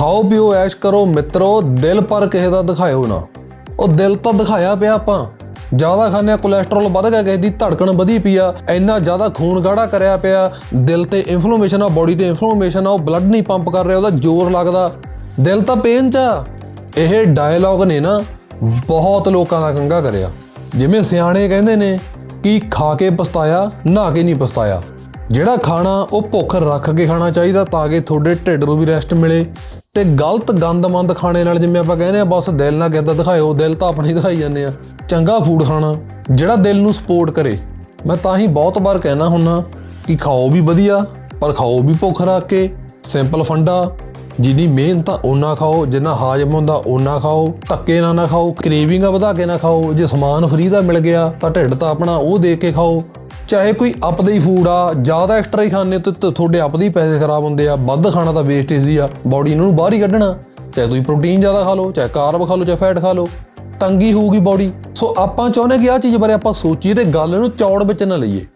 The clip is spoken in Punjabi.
ਖਾਓ ਪੀਓ ਐਸ਼ ਕਰੋ, ਮਿੱਤਰੋ, ਦਿਲ ਪਰ ਕਿਸੇ ਦਾ ਦਿਖਾਇਓ ਨਾ। ਉਹ ਦਿਲ ਤਾਂ ਦਿਖਾਇਆ ਪਿਆ ਆਪਾਂ। ਜ਼ਿਆਦਾ ਖਾਂਦੇ ਆ ਕੋਲੇਸਟ੍ਰੋਲ ਵੱਧ ਗਿਆ, ਕਿਸੇ ਦੀ ਧੜਕਣ ਵਧੀ ਪਈ ਆ, ਇੰਨਾ ਜ਼ਿਆਦਾ ਖੂਨ ਗਾੜਾ ਕਰਿਆ ਪਿਆ, ਦਿਲ ਤੇ ਇਨਫਲੇਮੇਸ਼ਨ ਆ ਬੋਡੀ ਤੇ ਇਨਫਲੇਮੇਸ਼ਨ ਆ, ਉਹ ਬਲੱਡ ਨਹੀਂ ਪੰਪ ਕਰ ਰਿਹਾ, ਉਹਦਾ ਜ਼ੋਰ ਲੱਗਦਾ। ਦਿਲ ਤਾਂ ਪੇਨ ਚ ਆ। ਇਹ ਡਾਇਲੌਗ ਨੇ ਨਾ ਬਹੁਤ ਲੋਕਾਂ ਦਾ ਕੰਗਾ ਕਰਿਆ। ਜਿਵੇਂ ਸਿਆਣੇ ਕਹਿੰਦੇ ਨੇ ਕਿ ਖਾ ਕੇ ਪਛਤਾਇਆ ਨਹਾ ਕੇ ਨਹੀਂ ਪਛਤਾਇਆ। ਜਿਹੜਾ ਖਾਣਾ ਉਹ ਭੁੱਖ ਰੱਖ ਕੇ ਖਾਣਾ ਚਾਹੀਦਾ ਤਾਂ ਕਿ ਤੁਹਾਡੇ ਢਿੱਡ ਨੂੰ ਵੀ ਰੈਸਟ ਮਿਲੇ। ਤੇ ਗਲਤ ਗੰਦ ਮੰਦ ਖਾਣੇ ਨਾਲ ਜਿਵੇਂ ਆਪਾਂ ਕਹਿੰਦੇ ਆ, ਬਸ ਦਿਲ ਨਾਲ ਕਿੱਦਾਂ ਦਿਖਾਇਓ, ਦਿਲ ਤਾਂ ਆਪਣੀ ਦਿਖਾਈ ਜਾਂਦੇ ਆ। ਚੰਗਾ ਫੂਡ ਖਾਣਾ, ਜਿਹੜਾ ਦਿਲ ਨੂੰ ਸਪੋਰਟ ਕਰੇ। ਮੈਂ ਤਾਂ ਹੀ ਬਹੁਤ ਵਾਰ ਕਹਿਣਾ ਹੁੰਨਾ ਕਿ ਖਾਓ ਵੀ ਵਧੀਆ, ਪਰ ਖਾਓ ਵੀ ਭੁੱਖ ਰੱਖ ਕੇ ਸਿੰਪਲ ਫੰਡਾ। ਜਿੰਨੀ ਮਿਹਨਤ ਆ, ਓਨਾ ਖਾਓ, ਜਿੰਨਾ ਹਾਜ਼ਮ ਹੁੰਦਾ, ਓਨਾ ਖਾਓ। ਧੱਕੇ ਨਾਲ ਨਾ ਖਾਓ ਕ੍ਰੇਵਿੰਗਾਂ ਵਧਾ ਕੇ ਨਾ ਖਾਓ। ਜੇ ਸਮਾਨ ਫਰੀ ਦਾ ਮਿਲ ਗਿਆ, ਤਾਂ ਢਿੱਡ ਤਾਂ ਆਪਣਾ ਉਹ ਦੇ ਕੇ ਖਾਓ। ਚਾਹੇ ਕੋਈ ਆਪਦਾ ਹੀ ਫੂਡ ਆ, ਜ਼ਿਆਦਾ ਐਕਸਟਰਾ ਹੀ ਖਾਣੇ ਤੇ ਤੁਹਾਡੇ ਆਪਦੇ ਹੀ ਪੈਸੇ ਖਰਾਬ ਹੁੰਦੇ ਆ, ਵੱਧ ਖਾਣਾ ਤਾਂ ਵੇਸਟੇਜ ਹੀ ਆ ਬਾਡੀ ਨੂੰ ਬਾਹਰ ਹੀ ਕੱਢਣਾ। ਚਾਹੇ ਤੁਸੀਂ ਪ੍ਰੋਟੀਨ ਜ਼ਿਆਦਾ ਖਾ ਲਓ, ਚਾਹੇ ਕਾਰਬ ਖਾ ਲਓ, ਚਾਹੇ ਫੈਟ ਖਾ ਲਓ, ਤੰਗੀ ਹੋਊਗੀ ਬਾਡੀ ਸੋ ਆਪਾਂ ਚਾਹੁੰਦੇ ਕਿ ਆਹ ਚੀਜ਼ ਬਾਰੇ ਆਪਾਂ ਸੋਚੀਏ ਤੇ ਗੱਲ ਨੂੰ ਚੌੜ ਵਿੱਚ ਨਾ ਲਈਏ।